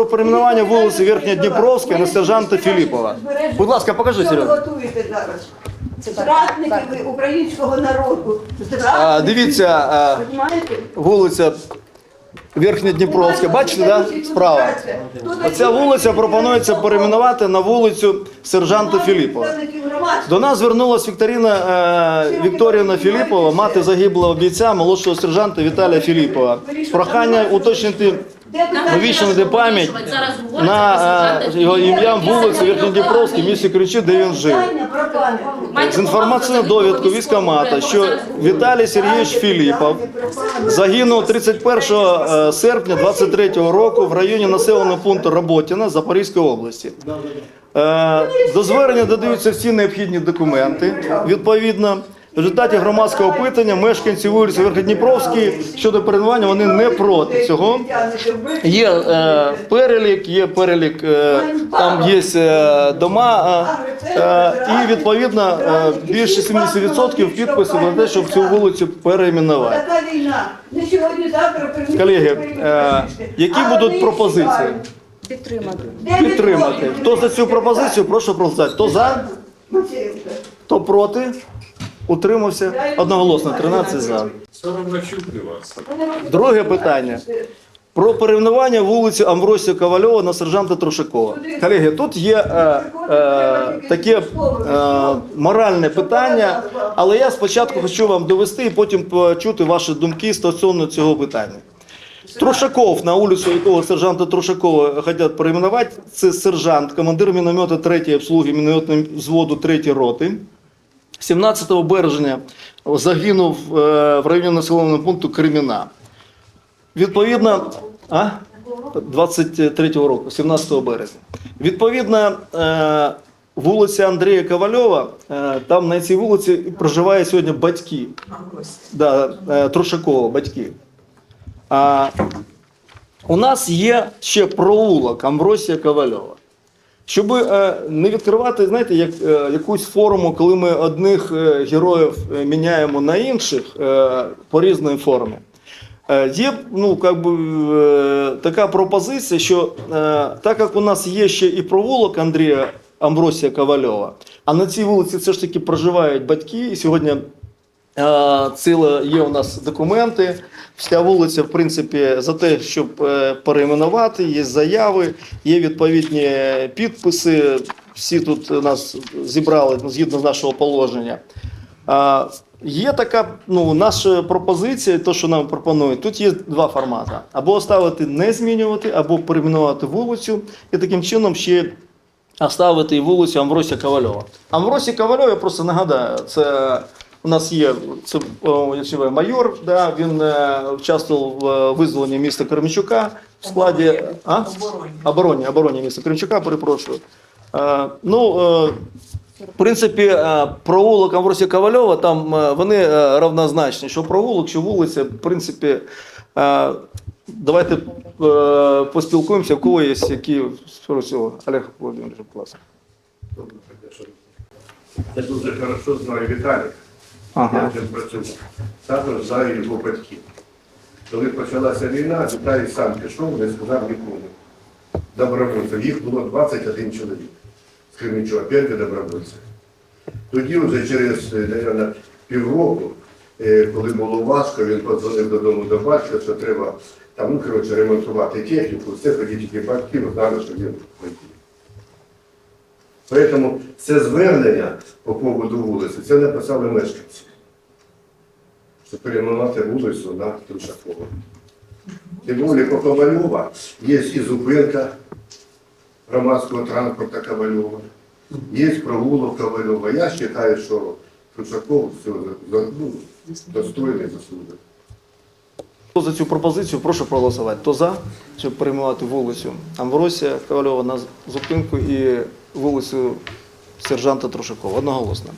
про перейменування вулиці Верхньодніпровська на сержанта Філіпова. Будь ласка, покажи, Що ви Серега. готуєте зараз? Зрадники ви українського народу. Зрадники. А, дивіться, а, Понімаєте? вулиця Верхньодніпровська, бачите, да? справа. Оця вулиця пропонується перейменувати на вулицю сержанта Філіпова. До нас звернулася Вікторина е, Вікторівна Філіпова, мати загиблого бійця, молодшого сержанта Віталія Філіпова. Прохання уточнити Увічнити пам'ять на е, його ім'ям вулиці Верхньодніпровській, місті Кричі, де він жив. З інформаційну довідку військомата, що Віталій Сергійович Філіпов загинув 31 е, серпня 23 року в районі населеного пункту Роботіна Запорізької області. Е, До звернення додаються всі необхідні документи. Відповідно, в результаті громадського опитання мешканці вулиці Верхньодніпровській щодо перейменування вони не проти цього. Є е, перелік, є перелік, е, там є е, дома, е, е, і відповідно е, більше 70% підписів на те, щоб цю вулицю перейменувати. Колеги, е, які будуть пропозиції? Підтримати. Підтримати. Хто за цю пропозицію, прошу проголосувати. Хто за, хто проти, утримався. Одноголосно, 13 за. Друге питання. Про перейменування вулиці Амвросія Ковальова на сержанта Трошакова. Колеги, тут є е, е, таке е, моральне питання, але я спочатку хочу вам довести і потім почути ваші думки стосовно цього питання. Трошаков, на вулицю якого сержанта Трошакова хочуть перейменувати, це сержант, командир міномету 3 обслуги мінометного взводу 3 роти. 17 березня загинув е, в районі населеного пункту Креміна. Відповідно, а? 23-го року, 17 березня. Відповідно, е, вулиця Андрія Ковальова, е, там на цій вулиці проживає сьогодні батьки. Да, Трошакова, батьки. А, у нас є ще проулок Амбросія Ковальова. Щоб е, не відкривати, знаєте, як, е, якусь форму, коли ми одних е, героїв міняємо на інших по різній формі. Є ну, как би, така пропозиція, що так як у нас є ще і провулок Андрія Амбросія Ковальова, а на цій вулиці все ж таки проживають батьки, і сьогодні ціле є у нас документи. Вся вулиця, в принципі, за те, щоб е, перейменувати, є заяви, є відповідні підписи. Всі тут нас зібрали згідно з нашого положення. Є така ну, наша пропозиція, то, що нам пропонують. Тут є два формати: або оставити не змінювати, або перейменувати вулицю, і таким чином ще оставити вулицю Амвросія Ковальова. Амвросія Ковальова, я просто нагадаю, це у нас є це о, майор, да, він е, участвував в е, визволенні міста Кременчука в складі а? обороні, обороні міста Кременчука, перепрошую. Е, ну, е, в принципі, провулок Амвросія Ковальова, там вони равнозначні, що провулок, що вулиця, в принципі, давайте поспілкуємося, в кого є які спросили. Олег Володимирович, будь ласка. Я дуже хорошо знаю Віталія. Ага. Я з працював. Також знаю його батьків. Коли почалася війна, Віталій сам пішов, не сказав нікому. Добровольців. Їх було 21 чоловік з Кременчука, перші добровольці. Тоді вже через, мабуть, півроку, е, коли було важко, він подзвонив додому до батька, що треба там, ну, коротше, ремонтувати техніку. Все тоді тільки батьки знали, що він воює. Тому це звернення по поводу вулиці, це написали мешканці. Що перейменувати вулицю на Трушакова. Тим більше по Ковальова є і зупинка громадського транспорту Ковальова, є провулок Ковальова. Я вважаю, що Трушаков все, ну, достойний заслужив. Хто за цю пропозицію, прошу проголосувати. Хто за, щоб перейменувати вулицю Амвросія Ковальова на зупинку і вулицю сержанта Трошакова. Одноголосно.